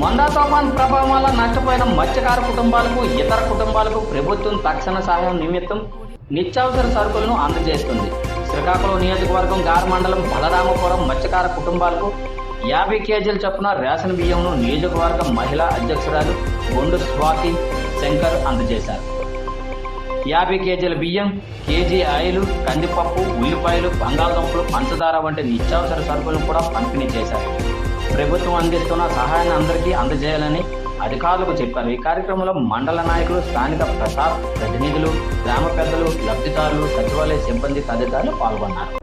మందా తుఫాన్ ప్రభావం వల్ల నష్టపోయిన మత్స్యకార కుటుంబాలకు ఇతర కుటుంబాలకు ప్రభుత్వం తక్షణ సహాయం నిమిత్తం నిత్యావసర సరుకులను అందజేస్తుంది. శ్రీకాకుళం నియోజకవర్గం గార్ మండలం బలరామపురం మత్స్యకార కుటుంబాలకు యాభై కేజీల చొప్పున రేషన్ బియ్యంను నియోజకవర్గ మహిళా అధ్యక్షురాలు బొండు స్వాతి శంకర్ అందజేశారు. యాభై కేజీల బియ్యం కేజీ ఆయిలు కందిపప్పు ఉల్లిపాయలు బంగాళదుంపలు పంచదార వంటి నిత్యావసర సరుకులను కూడా పంపిణీ చేశారు. ప్రభుత్వం అందిస్తున్న సహాయాన్ని అందరికీ అందజేయాలని అధికారులకు చెప్పారు. ఈ కార్యక్రమంలో మండల నాయకులు స్థానిక ప్రసాద్ ప్రతినిధులు గ్రామ పెద్దలు లబ్ధిదారులు సచివాలయ సిబ్బంది తదితరులు పాల్గొన్నారు.